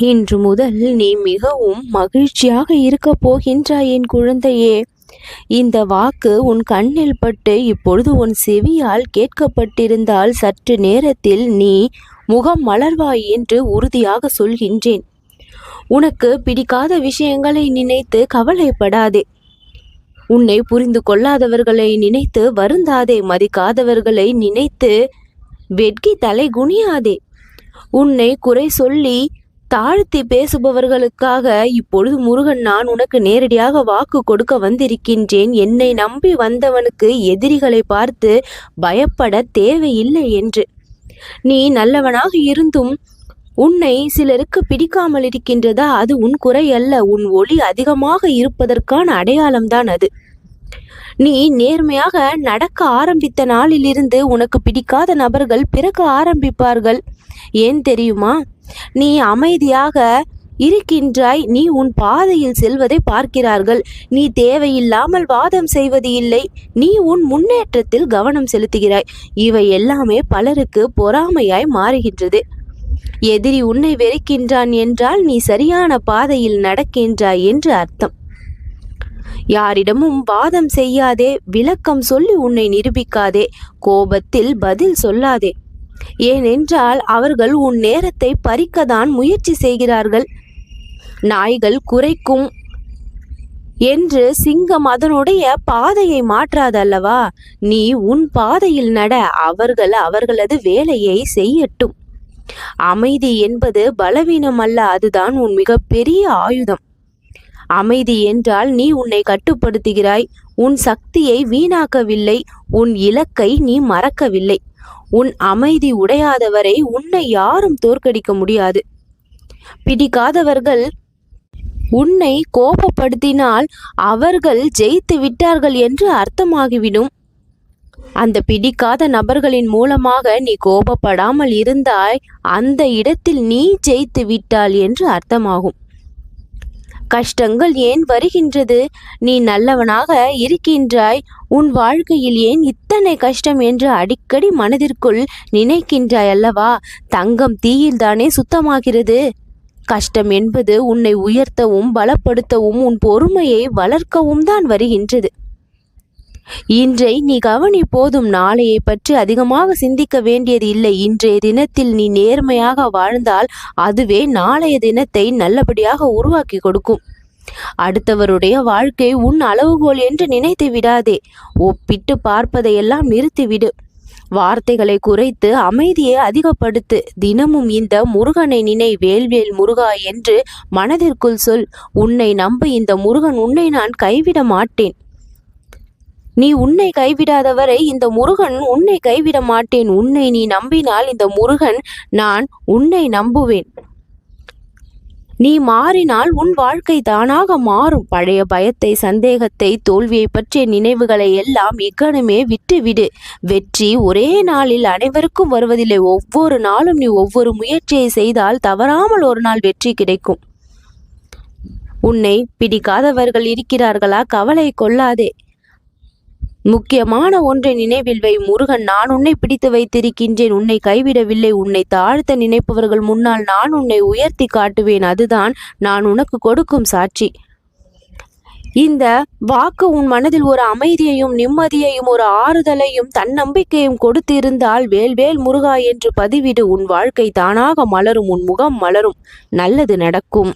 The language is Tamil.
இன்று முதல் நீ மிகவும் மகிழ்ச்சியாக இருக்கப் போகின்றாய் என் குழந்தையே. இந்த வாக்கு உன் கண்ணில் பட்டு இப்பொழுது உன் செவியால் கேட்கப்பட்டிருந்தால் சற்று நேரத்தில் நீ முகம் மலர்வாய் என்று உறுதியாக சொல்கின்றேன். உனக்கு பிடிக்காத விஷயங்களை நினைத்து கவலைப்படாதே. உன்னை புரிந்து கொள்ளாதவர்களை நினைத்து வருந்தாதே. மதிக்காதவர்களை நினைத்து வெட்கி தலை குனியாதே. உன்னை குறை சொல்லி தாழ்த்தி பேசுபவர்களுக்காக இப்பொழுது முருகன் நான் உனக்கு நேரடியாக வாக்கு கொடுக்க வந்திருக்கின்றேன். என்னை நம்பி வந்தவனுக்கு எதிரிகளை பார்த்து பயப்பட தேவையில்லை என்று. நீ நல்லவனாக இருந்தும் உன்னை சிலருக்கு பிடிக்காமல் இருக்கின்றதா? அது உன் குறை அல்ல. உன் ஒளி அதிகமாக இருப்பதற்கான அடையாளம்தான் அது. நீ நேர்மையாக நடக்க ஆரம்பித்த நாளிலிருந்து உனக்கு பிடிக்காத நபர்கள் பிறக்க ஆரம்பிப்பார்கள். ஏன் தெரியுமா? நீ அமைதியாக இருக்கின்றாய். நீ உன் பாதையில் செல்வதை பார்க்கிறார்கள். நீ தேவையில்லாமல் வாதம் செய்வது இல்லை. நீ உன் முன்னேற்றத்தில் கவனம் செலுத்துகிறாய். இவை எல்லாமே பலருக்கு பொறாமையாய் மாறுகின்றது. எதிரி உன்னை வெறுக்கின்றான் என்றால் நீ சரியான பாதையில் நடக்கின்றாய் என்று அர்த்தம். யாரிடமும் வாதம் செய்யாதே. விளக்கம் சொல்லி உன்னை நிரூபிக்காதே. கோபத்தில் பதில் சொல்லாதே. ஏனென்றால் அவர்கள் உன் நேரத்தை பறிக்கதான் முயற்சி செய்கிறார்கள். நாய்கள் குறைக்கும் என்று சிங்கம் அதனுடைய பாதையை மாற்றாதல்லவா? நீ உன் பாதையில் நட அவர்கள் அவர்களது வேலையை செய்யட்டும். அமைதி என்பது பலவீனம் அல்ல அதுதான் உன் மிகப்பெரிய ஆயுதம். அமைதி என்றால் நீ உன்னை கட்டுப்படுத்துகிறாய் உன் சக்தியை வீணாக்கவில்லை உன் இலக்கை நீ மறக்கவில்லை. உன் அமைதி உடையாதவரை உன்னை யாரும் தோற்கடிக்க முடியாது. பிடிக்காதவர்கள் உன்னை கோபப்படுத்தினால் அவர்கள் ஜெயித்து விட்டார்கள் என்று அர்த்தமாகிவிடும். அந்த பிடிக்காத நபர்களின் மூலமாக நீ கோபப்படாமல் இருந்தாய். அந்த இடத்தில் நீ ஜெயித்து விட்டாள் என்று அர்த்தமாகும். கஷ்டங்கள் ஏன் வருகின்றது? நீ நல்லவனாக இருக்கின்றாய். உன் வாழ்க்கையில் ஏன் இத்தனை கஷ்டம் என்று அடிக்கடி மனதிற்குள் நினைக்கின்றாய் அல்லவா? தங்கம் தீயில்தானே சுத்தமாகிறது. கஷ்டம் என்பது உன்னை உயர்த்தவும் பலப்படுத்தவும் உன் பொறுமையை வளர்க்கவும் தான் வருகின்றது. இன்றை நீ கவனி போதும் நாளையை பற்றி அதிகமாக சிந்திக்க வேண்டியது இல்லை. இன்றைய தினத்தில் நீ நேர்மையாக வாழ்ந்தால் அதுவே நாளைய தினத்தை நல்லபடியாக உருவாக்கி கொடுக்கும். அடுத்தவருடைய வாழ்க்கை உன் அளவுகோல் என்று நினைத்து விடாதே. ஒப்பிட்டு பார்ப்பதையெல்லாம் நிறுத்திவிடு. வார்த்தைகளை குறைத்து அமைதியை அதிகப்படுத்து. தினமும் இந்த முருகனை நினை வேல்வேல் முருகா என்று மனதிற்குள் சொல். உன்னை நம்ப இந்த முருகன் உன்னை நான் கைவிட மாட்டேன். நீ உன்னை கைவிடாதவரை இந்த முருகன் உன்னை கைவிட மாட்டேன். உன்னை நீ நம்பினால் இந்த முருகன் நான் உன்னை நம்புவேன். நீ மாறினால் உன் வாழ்க்கை தானாக மாறும். பழைய பயத்தை சந்தேகத்தை தோல்வியை பற்றிய நினைவுகளை எல்லாம் இக்கணமே விட்டுவிடு. வெற்றி ஒரே நாளில் அனைவருக்கும் வருவதில்லை. ஒவ்வொரு நாளும் நீ ஒவ்வொரு முயற்சியை செய்தால் தவறாமல் ஒரு நாள் வெற்றி கிடைக்கும். உன்னை பிடிக்காதவர்கள் இருக்கிறார்களா? கவலை கொள்ளாதே. முக்கியமான ஒன்றை நினைவில் வை. முருகன் நான் உன்னை பிடித்து வைத்திருக்கின்றேன். உன்னை கைவிடவில்லை. உன்னை தாழ்த்த நினைப்பவர்கள் முன்னால் நான் உன்னை உயர்த்தி காட்டுவேன். அதுதான் நான் உனக்கு கொடுக்கும் சாட்சி. இந்த வாக்கு உன் மனதில் ஒரு அமைதியையும் நிம்மதியையும் ஒரு ஆறுதலையும் தன்னம்பிக்கையும் கொடுத்திருந்தால் வேல்வேல் முருகா என்று பதிவிடு. உன் வாழ்க்கை தானாக மலரும். உன் முகம் மலரும். நல்லது நடக்கும்.